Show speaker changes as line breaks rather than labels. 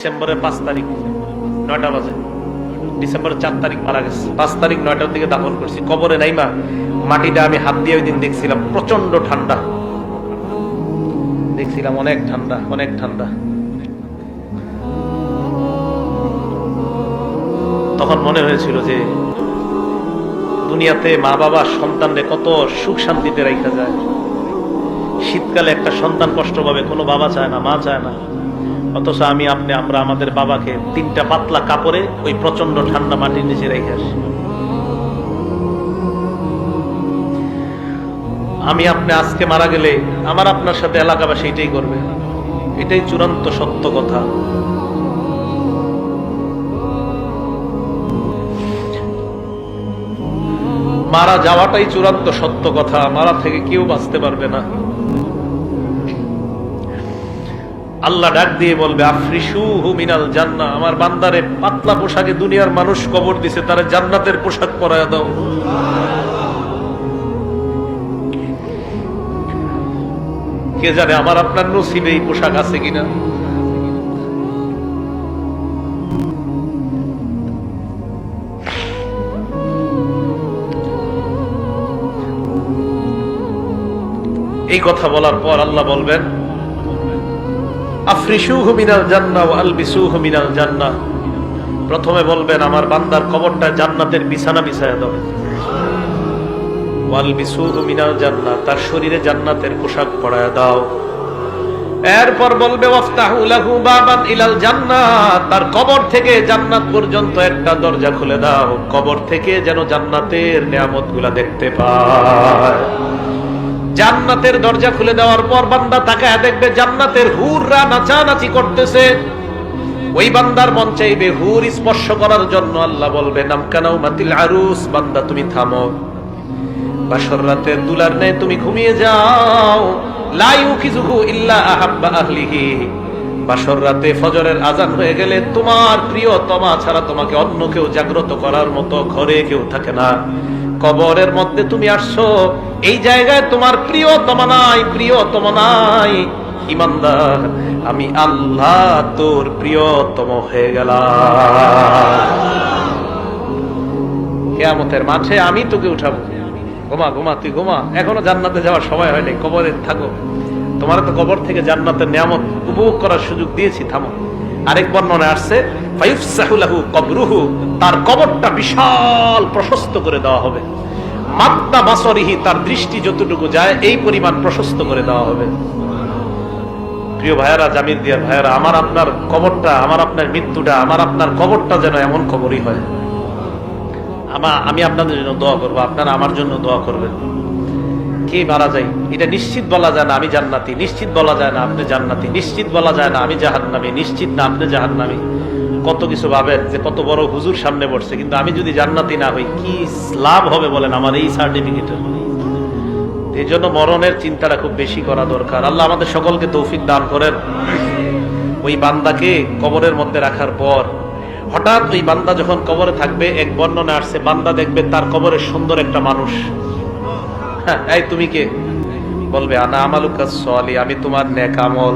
ডিসেম্বরের পাঁচ তারিখ। নয়টা বাজে। ডিসেম্বরের চার তারিখ মারা গেছে। পাঁচ তারিখ নয়টার দিকে দাফন করছি। কবরে নাই মা মাটিটা আমি হাত দিয়ে ওই দিন দেখছিলাম। প্রচণ্ড ঠান্ডা। দেখছিলাম অনেক ঠান্ডা অনেক ঠান্ডা। তখন মনে হয়েছিল যে দুনিয়াতে মা বাবা সন্তানরে কত সুখ শান্তিতে রাখা যায়। শীতকালে একটা সন্তান কষ্ট পাবে কোনো বাবা চায় না, মা চায় না। অথচ আমি আপনি, আমরা আমাদের বাবাকে তিনটা পাতলা কাপড়ে ওই প্রচণ্ড ঠান্ডা মাটির নিচে রেখে আসি। আমি আপনি আজকে মারা গেলে আমার আপনার সাথে এলাকাবাসী এটাই করবে। এটাই চূড়ান্ত সত্য কথা। মারা যাওয়াটাই চূড়ান্ত সত্য কথা। মারা থেকে কেউ বাঁচতে পারবে না। আল্লাহ ডাক দিয়ে বলবে আফ্রিসু মিনাল জান্না আমার বান্দারে পাতলা পোশাকে দুনিয়ার মানুষ কবর দিছে, তারা জান্নাতের পোশাক পরায় দাও। কে জানে আমার আপনার নসিবে এই পোশাক আছে কিনা? এই কথা বলার পর আল্লাহ বলবেন জান্নাহ প্রথমে বলবেন, আমার বান্দার কবরটা জান্নাতের বিছানা বিছায়া মিনাল জান্নাহ তার শরীরে জান্নাতের পোশাক পরায়া দাও। এরপর বলবে ইলাল তার কবর থেকে জান্নাত পর্যন্ত একটা দরজা খুলে দাও। কবর থেকে যেন জান্নাতের নিয়ামতগুলা দেখতে পায়। জান্নাতের দরজা খুলে দেওয়ার পর বান্দা তাকায় দেখবে জান্নাতের হুররা নাচানাচি করতেছে। ওই বান্দার মন চাইবে হুর স্পর্শ করার জন্য আল্লাহ বলবে নামকানাও মাতিল আরুস, বান্দা তুমি থামো। বাসর রাতে দুলার নেই তুমি ঘুমিয়ে যাও। লাইউ খিজুহু ইল্লা আহাব্বা আহলিহি। বাসর রাতে ফজরের আজান হয়ে গেলে তোমার প্রিয় তমা ছাড়া তোমাকে অন্য কেউ জাগ্রত করার মতো ঘরে কেউ থাকে না। কবরের মধ্যে তুমি আসছো, এই জায়গায় তোমার প্রিয় তমা নাই প্রিয় তমা নাই। ইমানদার, আমি আল্লাহ তোর প্রিয়তম হয়ে গেলাম। কেয়ামতের মাঠে আমি তোকে উঠাবো। ঘুমা ঘুমা, তুই ঘুমা। এখনও জান্নাতে যাওয়ার সময় হয়নি, কবরে থাকো। তোমার তো কবর থেকে জান্নাতের নিয়ামত উপভোগ করার সুযোগ দিয়েছি, থামো। আরেক বর্ণনা আসছে ফায়ুফসাহুলাহু কবরুহু, তার কবরটা বিশাল প্রশস্ত করে দেওয়া হবে। মাত্তা বাসরিহি তার দৃষ্টি যতটুকু যায়, এই পরিমাণ প্রশস্ত করে দেওয়া হবে। প্রিয় ভাইয়ারা, জামির দিয়া ভাইয়ারা, আমার আপনার কবরটা, আমার আপনার মৃত্যুটা, আমার আপনার কবরটা যেন এমন কবরই হয়। আমা, আমি আপনাদের জন্য দোয়া করব, আপনারা আমার জন্য দোয়া করবেন। কে মারা যায়? এটা নিশ্চিত বলা যায় না, আমি জান্নাতি। নিশ্চিত বলা যায় না, আপনি জান্নাতি। নিশ্চিত বলা যায় না, আমি জাহান্নামি। নিশ্চিত না, আপনি জাহান্নামি। কত কিছু ভাবেন যে কত বড় হুজুর সামনে পড়ছে কিন্তু আমি যদি জান্নাতি না হই, কি লাভ হবে বলেন আমার এই সার্টিফিকেটের এই জন্য মরণের চিন্তাটা খুব বেশি করা দরকার। আল্লাহ আমাদের সকলকে তৌফিক দান করেন। ওই বান্দাকে কবরের মধ্যে রাখার পর, হঠাৎ ওই বান্দা যখন কবরে থাকবে, এক বর্ণনা আসছে, বান্দা দেখবে তার কবরে সুন্দর একটা মানুষ। এই তুমি কে? বলবে আনা আমালুকা সলি আমি তোমার নেক আমল